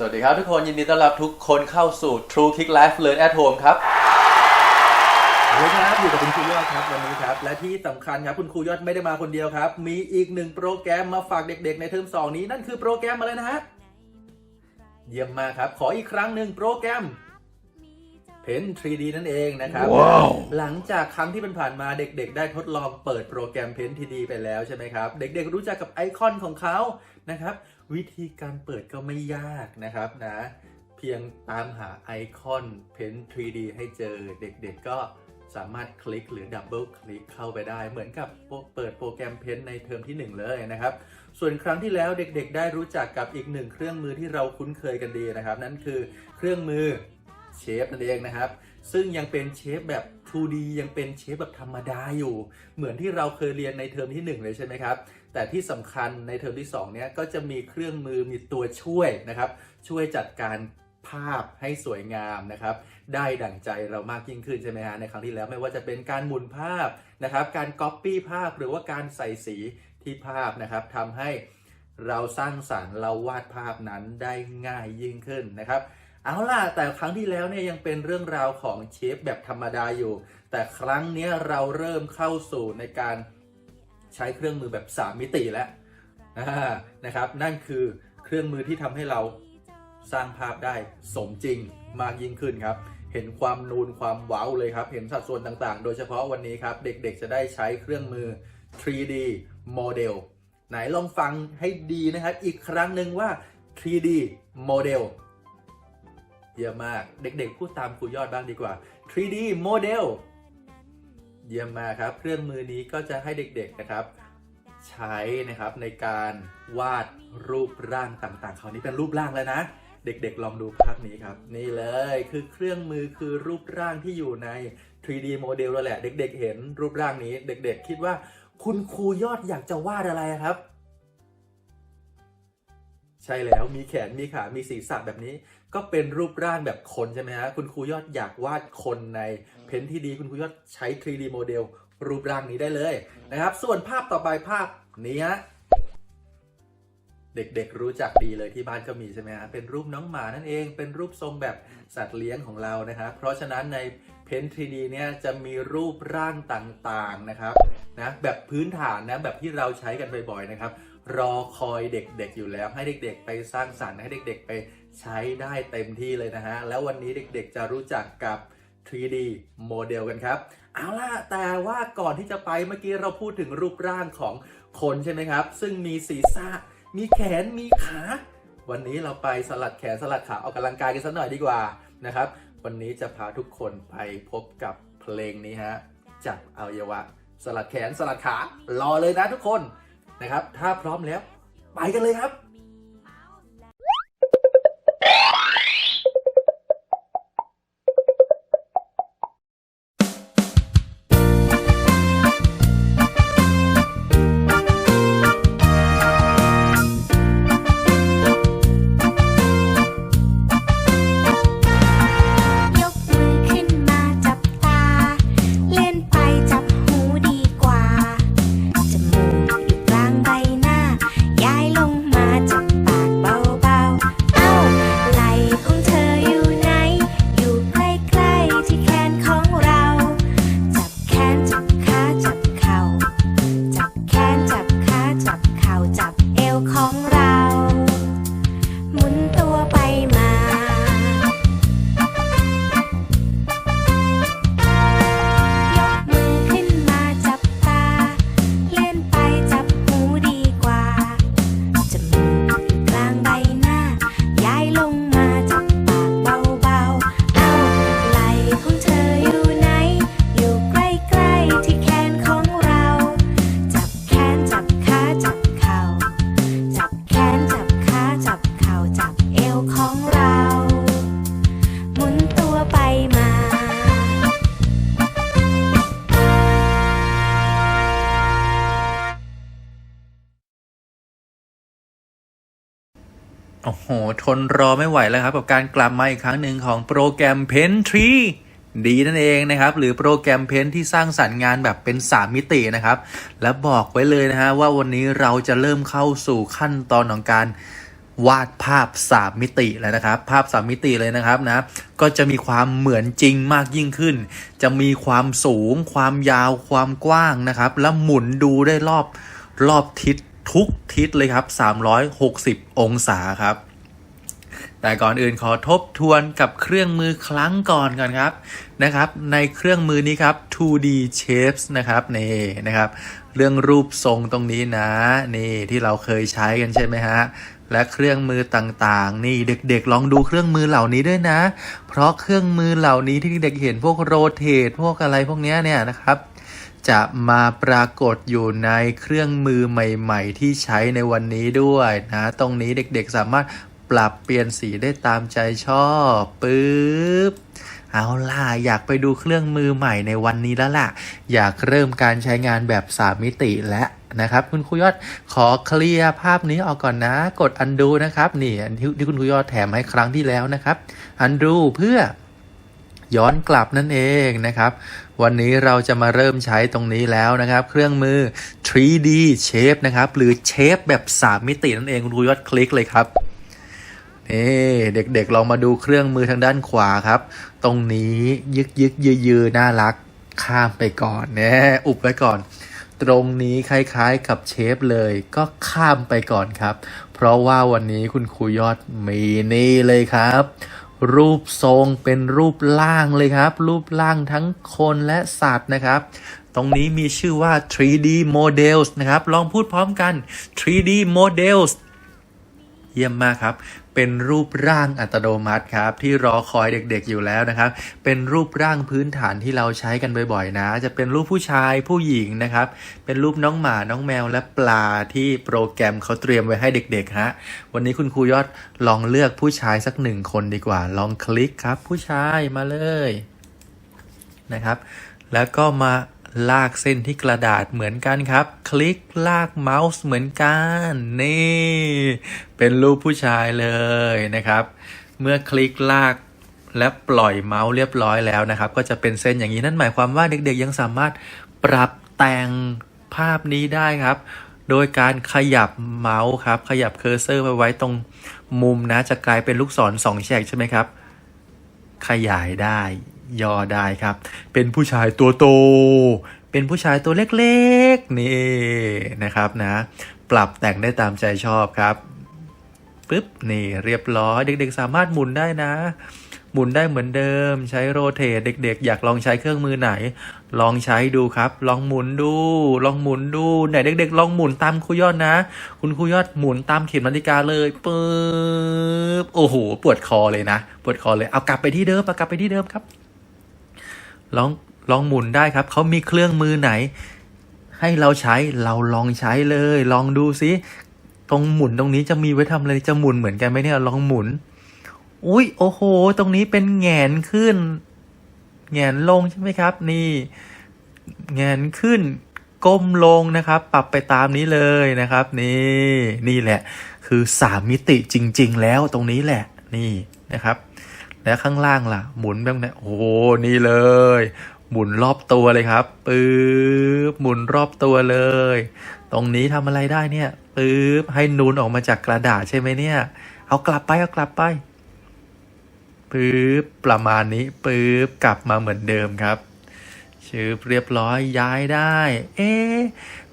สวัสดีครับทุกคนยินดีต้อนรับทุกคนเข้าสู่ True Kick Life Learn at Home ครับสวัสดีครับอยู่กับคุณครูยอดครับวันนี้ครับ และที่สำคัญครับคุณครูยอดไม่ได้มาคนเดียวครับ มีอีกหนึ่งโปรแกรมมาฝากเด็ก ๆ ในเทอมสองนี้นั่นคือโปรแกรมอะไรนะฮะเยี่ยมมากครับ ขออีกครั้งหนึ่งโปรแกรม Pen 3D นั่นเองนะครับหลังจากครั้งที่ผ่านๆมาเด็ก ๆ ได้ทดลองเปิดโปรแกรม Pen 3D ไปแล้วใช่ไหมครับ เด็ก ๆ รู้จักกับไอคอนของเขา นะครับ วิธีการเปิดก็ไม่ยากนะครับนะ เพียงตามหาไอคอน Pen 3D ให้เจอเด็กๆก็สามารถคลิกหรือดับเบิลคลิกเข้าไปได้ เหมือนกับเปิดโปรแกรม Pen ในเทอมที่ 1 เลยนะครับ ส่วนครั้งที่แล้วเด็กๆ ได้รู้จักกับอีกหนึ่งเครื่องมือที่เราคุ้นเคยกันดีนะครับ นั่นคือเครื่องมือเชฟนั่นเองนะครับ ซึ่งยังเป็นเชฟแบบ 2D ยังเป็นเชฟแบบธรรมดาอยู่ เหมือนที่เราเคยเรียนในเทอมที่ 1 เลยใช่ไหมครับ แต่ที่สำคัญในเทอมที่ 2 เนี้ยก็จะมีเครื่องมือมีตัวช่วยนะครับ ช่วยจัดการภาพให้สวยงามนะครับ ได้ดั่งใจเรามากยิ่งขึ้นใช่ไหมฮะในครั้งที่แล้วไม่ว่าจะเป็นการหมุนภาพนะครับ การก๊อปปี้ภาพหรือว่าการใส่สีที่ภาพนะครับทำให้เราสร้างสรรค์เราวาดภาพนั้นได้ง่ายยิ่งขึ้นนะครับ เอาล่ะแต่ครั้งที่แล้วเนี่ยยังเป็นเรื่องราวของเชฟแบบธรรมดาอยู่ แต่ครั้งนี้เราเริ่มเข้าสู่ในการ ใช้เครื่องมือแบบ 3 มิติแล้วนะครับ นั่นคือเครื่องมือที่ทำให้เราสร้างภาพได้สมจริงมากยิ่งขึ้นครับ เห็นความนูนความว้าเลยครับ เห็นสัดส่วนต่างๆ โดยเฉพาะวันนี้ครับ เด็กๆจะได้ใช้เครื่องมือ 3D Model ไหนลองฟังให้ดีนะครับ อีกครั้งหนึ่งว่า 3D Model เยี่ยมาก เด็กๆพูดตามครูยอดบ้างดีกว่า 3D Model เยี่ยมมากครับ เครื่องมือนี้ก็จะให้เด็กๆนะครับ ใช้นะครับในการวาดรูปร่างต่างๆคราวนี้เป็นรูปร่างแล้วนะ เด็กๆ ลองดูภาพนี้ครับ นี่เลยคือเครื่องมือคือรูปร่างที่อยู่ใน 3D Model แล้วแหละ เด็ก ๆ เห็นรูปร่างนี้ เด็ก ๆ คิดว่าคุณครูยอดอยากจะวาดอะไรครับ ใช่แล้วมีแขนมีขา มีศีรษะแบบนี้ ก็เป็นรูปร่างแบบคนใช่ไหมฮะคุณครูยอดอยากวาดคนใน เพนที่ดีคุณครูยอดใช้ 3D โมเดลรูปร่างนี้ได้เลยนะครับ ส่วนภาพต่อไปภาพนี้ฮะเด็กๆรู้จักดีเลยที่บ้านก็มีใช่ไหมฮะเป็นรูปน้องหมานั่นเอง เป็นรูปทรงแบบสัตว์เลี้ยงของเรานะครับเพราะฉะนั้นในเพน 3D เนี่ยจะมีรูปร่างต่างๆนะครับนะแบบพื้นฐานนะแบบที่เราใช้กันบ่อยๆนะครับ รอคอยเด็กๆอยู่แล้วให้เด็กๆ ไปสร้างสรรค์ให้เด็กๆ ไปใช้ได้เต็มที่เลยนะฮะแล้ววันนี้เด็กๆจะรู้จักกับ 3D โมเดลกันครับ เอาล่ะ แต่ว่าก่อนที่จะไปเมื่อกี้เราพูดถึงรูปร่างของคนใช่ไหมครับ ซึ่งมีศีรษะ มีแขน มีขา วันนี้เราไปสลัดแขนสลัดขาออกกำลังกายกันสักหน่อยดีกว่านะครับ วันนี้จะพาทุกคนไปพบกับเพลงนี้ฮะ จับอวัยวะ สลัดแขนสลัดขา รอเลยนะทุกคนนะครับ ถ้าพร้อมแล้ว ไปกันเลยครับ หทนรอไม่ไหวแล้วครับ กับการกลับมาอีกครั้งหนึ่งของโปรแกรม Pen t r e ดีนั่นเองนะครับ หรือโปรแกรมเพนที่สร้างสรรค์งานแบบเป็น 3 มิตินะครับ และบอกไว้เลยนะฮะว่าวันนี้เราจะเริ่มเข้าสู่ขั้นตอนของการวาดภาพ 3 มิติแล้วนะครับ ภาพ 3 มิติเลยนะครับนะก็จะมีความเหมือนจริงมากยิ่งขึ้น จะมีความสูง ความยาว ความกว้างนะครับ และหมุนดูได้รอบรอบทิศทุกทิศเลยครับ 360 องศาครับ แต่ก่อนอื่นขอทบทวนกับเครื่องมือครั้งก่อนก่อนครับนะครับ ในเครื่องมือนี้ครับ 2D shapes นะครับนี่นะครับ เรื่องรูปทรงตรงนี้นะนี่ที่เราเคยใช้กันใช่ไหมฮะและเครื่องมือต่างๆ นี่เด็กๆ ลองดูเครื่องมือเหล่านี้ด้วยนะ เพราะเครื่องมือเหล่านี้ที่เด็กเห็นพวกโรเตทพวกอะไรพวกเนี้ยเนี่ยนะครับ จะมาปรากฏอยู่ในเครื่องมือใหม่ ๆ ที่ใช้ในวันนี้ด้วยนะ ตรงนี้เด็กๆสามารถ ปรับเปลี่ยนสีได้ตามใจชอบปึ๊บเอาล่ะ อยากไปดูเครื่องมือใหม่ในวันนี้แล้วล่ะ อยากเริ่มการใช้งานแบบ 3 มิติแล้วนะครับ คุณครูยอดขอเคลียร์ภาพนี้ออกก่อนนะ กด undo นะครับนี่อันที่คุณครูยอดแถมให้ครั้งที่แล้วนะครับ undo เพื่อย้อนกลับนั่นเองนะครับ วันนี้เราจะมาเริ่มใช้ตรงนี้แล้วนะครับ เครื่องมือ 3D shape นะครับ หรือ shape แบบ 3 มิตินั่นเองคุณครูยอดคลิกเลยครับ นี่เด็กๆลองมาดูเครื่องมือทางด้านขวาครับ ตรงนี้ยึกยึกยืยือน่ารักข้ามไปก่อนแน่อุบไว้ก่อน ตรงนี้คล้ายๆกับเชฟเลยก็ข้ามไปก่อนครับ เพราะว่าวันนี้คุณครูยอดมีนี่เลยครับ รูปทรงเป็นรูปร่างเลยครับ รูปร่างทั้งคนและสัตว์นะครับ ตรงนี้มีชื่อว่า 3D models นะครับ ลองพูดพร้อมกัน 3D models เยี่ยมมากครับ เป็นรูปร่างอัตโนมัติครับที่รอคอยเด็กๆอยู่แล้วนะครับ เป็นรูปร่างพื้นฐานที่เราใช้กันบ่อยๆนะ จะเป็นรูปผู้ชายผู้หญิงนะครับ เป็นรูปน้องหมาน้องแมวและปลาที่โปรแกรมเขาเตรียมไว้ให้เด็กๆฮะวันนี้คุณครูยอดลองเลือกผู้ชายสักหนึ่งคนดีกว่า ลองคลิกครับ ผู้ชายมาเลยนะครับ แล้วก็มา ลากเส้นที่กระดาษเหมือนกันครับ คลิกลากเมาส์เหมือนกัน นี่ เป็นรูปผู้ชายเลยนะครับ เมื่อคลิกลากและปล่อยเมาส์เรียบร้อยแล้วนะครับ ก็จะเป็นเส้นอย่างนี้นั่นหมายความว่าเด็กๆยังสามารถปรับแต่งภาพนี้ได้ครับ โดยการขยับเมาส์ครับ ขยับเคอร์เซอร์ไปไว้ตรงมุมนะ จะกลายเป็นลูกศรสองแฉกใช่ไหมครับ ขยายได้ ย่อได้ครับ เป็นผู้ชายตัวโต เป็นผู้ชายตัวเล็กๆนี่นะครับนะ ปรับแต่งได้ตามใจชอบครับปึ๊บนี่เรียบร้อยเด็กๆ สามารถหมุนได้นะ หมุนได้เหมือนเดิม ใช้โรเตทเด็กๆ อยากลองใช้เครื่องมือไหน ลองใช้ดูครับ ลองหมุนดู ลองหมุนดูไหนเด็กๆ ลองหมุนตามครูยอดนะ คุณครูยอดหมุนตามเข็มนาฬิกาเลยปึ๊บโอ้โหปวดคอเลยนะ ปวดคอเลยเอากลับไปที่เดิมเอากลับไปที่เดิมครับ ลองลองหมุนได้ครับ เขามีเครื่องมือไหน ให้เราใช้เราลองใช้เลย ลองดูซิตรงหมุนตรงนี้จะมีไว้ทำอะไรจะหมุนเหมือนกันไหมเนี่ยลองหมุน อุ้ยโอ้โห ตรงนี้เป็นแงนขึ้น แงนลงใช่ไหมครับ นี่แงนขึ้น ก้มลงนะครับ ปรับไปตามนี้เลยนะครับ นี่นี่แหละ คือสามมิติจริง ๆ แล้วตรงนี้แหละ นี่นะครับ แล้วข้างล่างล่ะ หมุนแบบไหนโอ้โหนี่เลย หมุนรอบตัวเลยครับปึ๊บหมุนรอบตัวเลย ตรงนี้ทำอะไรได้เนี่ยปึ๊บให้นูนออกมาจากกระดาษใช่ไหมเนี่ย เอากลับไปเอากลับไปปึ๊บประมาณนี้ปึ๊บกลับมาเหมือนเดิมครับชืบเรียบร้อยย้ายได้ เอ๊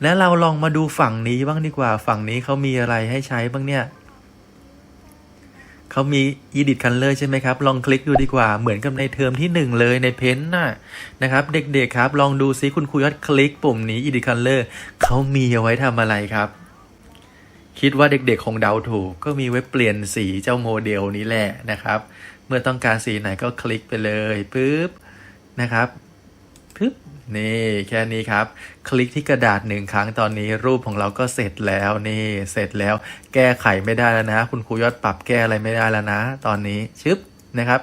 แล้วเราลองมาดูฝั่งนี้บ้างดีกว่า ฝั่งนี้เขามีอะไรให้ใช้บ้างเนี่ย เขามี Edit Color ใช่ไหมครับ ลองคลิกดูดีกว่า เหมือนกับในเทอมที่ 1 เลยในเพนน่ะนะครับ เด็กๆครับ ลองดูซิคุณครูยอดคลิกปุ่มนี้ Edit Color เขามีเอาไว้ทำอะไรครับ คิดว่าเด็กๆคงเดาถูก ก็มีไว้เปลี่ยนสีเจ้าโมเดลนี้แหละนะครับ เมื่อต้องการสีไหนก็คลิกไปเลยปึ๊บนะครับ นี่แค่นี้ครับ คลิกที่กระดาษหนึ่งครั้งตอนนี้รูปของเราก็เสร็จแล้วนี่เสร็จแล้ว แก้ไขไม่ได้แล้วนะ คุณครูยอดปรับแก้อะไรไม่ได้แล้วนะ ตอนนี้ชึบนะครับ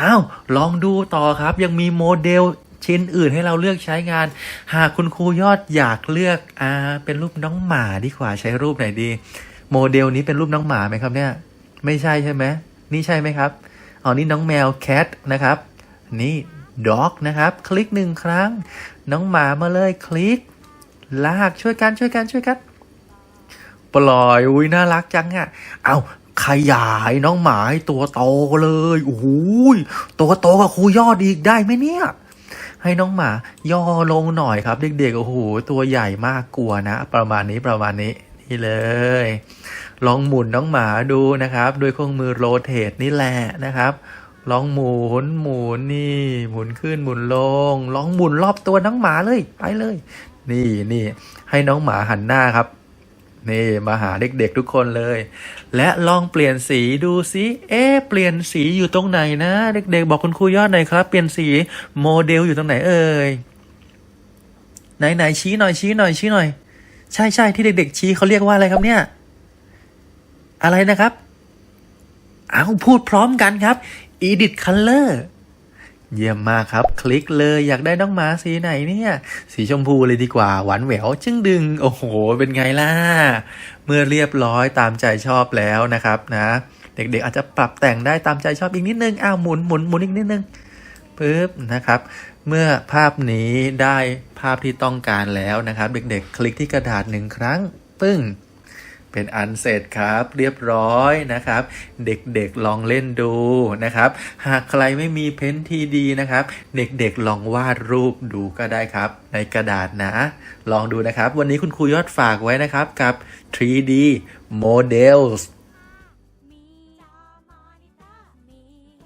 อ้าวลองดูต่อครับ ยังมีโมเดลชิ้นอื่นให้เราเลือกใช้งาน หากคุณครูยอดอยากเลือกอ่าเป็นรูปน้องหมาดีกว่าใช้รูปไหนดี โมเดลนี้เป็นรูปน้องหมาไหมครับเนี่ย ไม่ใช่ใช่ไหมนี่ใช่ไหมครับอ๋อนี่น้องแมว cat นะครับ นี่ dog นะครับ คลิกหนึ่งครั้ง น้องหมามาเลยคลิก ลากช่วยกันช่วยกันช่วยกัน ปล่อยอุ้ยน่ารักจังอะเอาขยายน้องหมาให้ตัวโตเลยโอ้โหยตัวโตกับครูยอดอีกได้ไหมเนี่ยให้น้องหมาย่อลงหน่อยครับ เด็กๆโอ้โหตัวใหญ่มากกลัวนะ ประมาณนี้ประมาณนี้นี่เลย ลองหมุนน้องหมาดูนะครับ ด้วยเครื่องมือโรเตทนี่แหละนะครับ ลองหมุนหมุนนี่ หมุนขึ้นหมุนลงลองหมุนรอบตัวน้องหมาเลยไปเลย นี่นี่ให้น้องหมาหันหน้าครับ นี่มาหาเด็กๆทุกคนเลย และลองเปลี่ยนสีดูสิเอ๊ะเปลี่ยนสีอยู่ตรงไหนนะ เด็กๆ บอกคุณครูยอดหน่อยครับ เปลี่ยนสีโมเดลอยู่ตรงไหนเอ่ยไหนไหนชี้หน่อยชี้หน่อยชี้หน่อย ใช่ใช่ที่เด็กๆชี้เขาเรียกว่าอะไรครับเนี่ย อะไรนะครับเอาพูดพร้อมกันครับ Edit Color เยี่ยมมากครับ คลิกเลยอยากได้น้องหมาสีไหนเนี่ย สีชมพูเลยดีกว่า หวานแหววจึงดึง โอ้โห เป็นไงล่ะ เมื่อเรียบร้อยตามใจชอบแล้วนะครับนะ เด็กๆอาจจะปรับแต่งได้ตามใจชอบอีกนิดนึง อ้าวหมุนหมุนหมุนอีกนิดนึงปึ๊บนะครับ เมื่อภาพนี้ได้ภาพที่ต้องการแล้วนะครับ เด็กๆ คลิกที่กระดาษหนึ่งครั้ง ปึ้ง เป็นอันเสร็จครับเรียบร้อยนะครับ เด็กๆลองเล่นดูนะครับ หากใครไม่มีเพ้นที่ดีนะครับ เด็กๆลองวาดรูปดูก็ได้ครับ ในกระดาษนะ ลองดูนะครับ วันนี้คุณครูยอดฝากไว้นะครับกับ 3D Models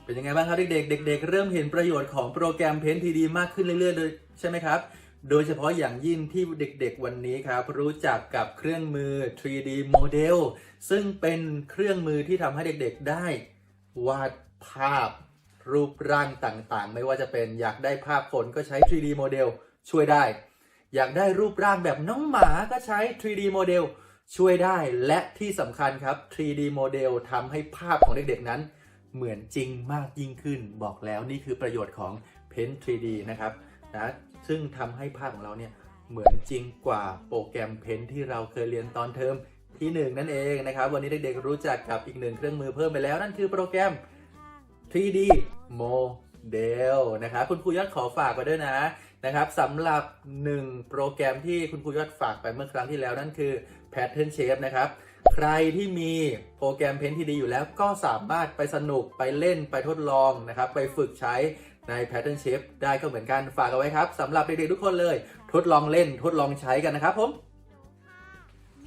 เป็นยังไงบ้างครับเด็กๆเด็ก ๆ เริ่มเห็นประโยชน์ของโปรแกรม Paint 3D มากขึ้นเรื่อยๆเลยใช่ไหมครับ โดยเฉพาะอย่างยิ่งที่เด็กๆวันนี้ครับรู้จักกับเครื่องมือ 3D Model ซึ่งเป็นเครื่องมือที่ทำให้เด็กๆได้ วาดภาพรูปร่างต่างๆ ไม่ว่าจะเป็นอยากได้ภาพคนก็ใช้ 3D Model ช่วยได้ อยากได้รูปร่างแบบน้องหมาก็ใช้ 3D Model ช่วยได้และที่สำคัญครับ 3D Model ทำให้ภาพของเด็กๆนั้น เหมือนจริงมากยิ่งขึ้น บอกแล้วนี่คือประโยชน์ของ Paint 3D นะครับนะ ซึ่งทำให้ภาพของเราเนี่ยเหมือนจริงกว่าโปรแกรม Paint ที่เราเคยเรียนตอนเทอมที่หนึ่งนั่นเองนะครับ วันนี้เด็กๆรู้จักกับอีกหนึ่งเครื่องมือเพิ่มไปแล้ว นั่นคือโปรแกรม 3D Model นะครับคุณครูยอดขอฝากไว้ด้วยนะนะครับสำหรับ 1 โปรแกรมที่คุณครูยอดฝากไปเมื่อครั้งที่แล้วนั่นคือ Pattern Shape นะครับ ใครที่มีโปรแกรม Paint ที่ดีอยู่แล้วก็สามารถไปสนุกไปเล่นไปทดลองนะครับ ไปฝึกใช้ ใน Pattern Shape ได้ก็เหมือนกันฝากเอาไว้ครับสำหรับเด็กๆทุกคนเลย ทดลองเล่นทดลองใช้กันนะครับผม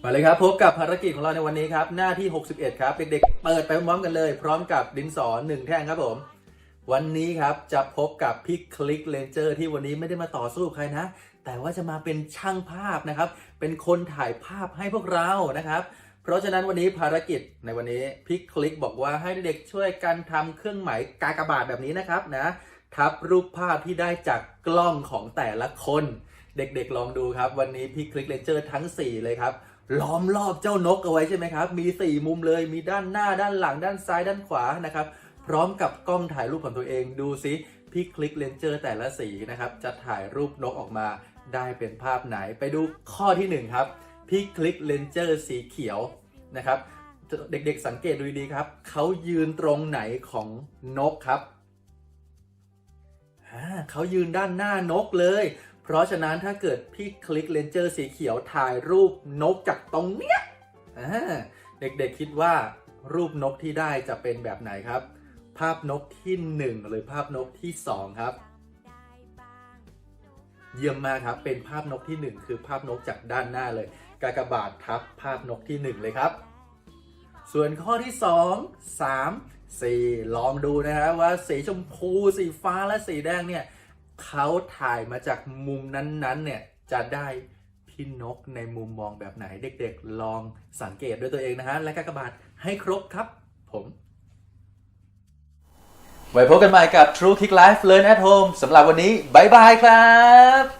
มาเลยครับพบกับภารกิจของเราในวันนี้ครับ หน้าที่ 61 ครับ เด็กๆเปิดไปพร้อมกันเลย พร้อมกับดินสอหนึ่งแท่งครับผม วันนี้ครับจะพบกับพี่คลิกเลนเจอร์ที่วันนี้ไม่ได้มาต่อสู้ใครนะ แต่ว่าจะมาเป็นช่างภาพนะครับ เป็นคนถ่ายภาพให้พวกเรานะครับ เพราะฉะนั้นวันนี้ภารกิจในวันนี้พี่คลิกบอกว่าให้เด็กๆช่วยกันทำเครื่องหมายกากบาทแบบนี้นะครับนะ ทับรูปภาพที่ได้จากกล้องของแต่ละคน เด็กๆลองดูครับ วันนี้พี่คลิกเลนเจอร์ทั้ง 4 เลยครับ ล้อมรอบเจ้านกเอาไว้ใช่ไหมครับ มี 4 มุมเลย มีด้านหน้าด้านหลังด้านซ้ายด้านขวานะครับ พร้อมกับกล้องถ่ายรูปของตัวเองดูซิพี่คลิกเลนเจอร์แต่ละสีนะครับ จะถ่ายรูปนกออกมาได้เป็นภาพไหนไปดูข้อทีหนึ่1 ครับพี่คลิกเลนเจอร์สีเขียวนะครับ เด็กๆสังเกตดูดีครับเขายืนตรงไหนของนกครับ อ่าเขายืนด้านหน้านกเลย เพราะฉะนั้นถ้าเกิดพี่คลิกเลนเจอร์สีเขียวถ่ายรูปนกจากตรงเนี้ยอ่าเด็กๆคิดว่ารูปนกที่ได้จะเป็นแบบไหนครับ ภาพนกที่ 1 หรือภาพนกที่ 2 ครับ เยี่ยมมากครับ เป็นภาพนกที่ 1 คือภาพนกจากด้านหน้าเลย กากบาททับภาพนกที่ 1 เลยครับ ส่วนข้อที่ 2 3 4 ลองดูนะฮะว่าสีชมพูสีฟ้าและสีแดงเนี่ยเขาถ่ายมาจากมุมนั้นๆเนี่ยจะได้พี่นกในมุมมองแบบไหนเด็กๆ ลองสังเกตด้วยตัวเองนะฮะและกากบาทให้ครบครับ ผมไว้พบกันใหม่กับ True Kick Life Learn at Home สำหรับวันนี้บายบายครับ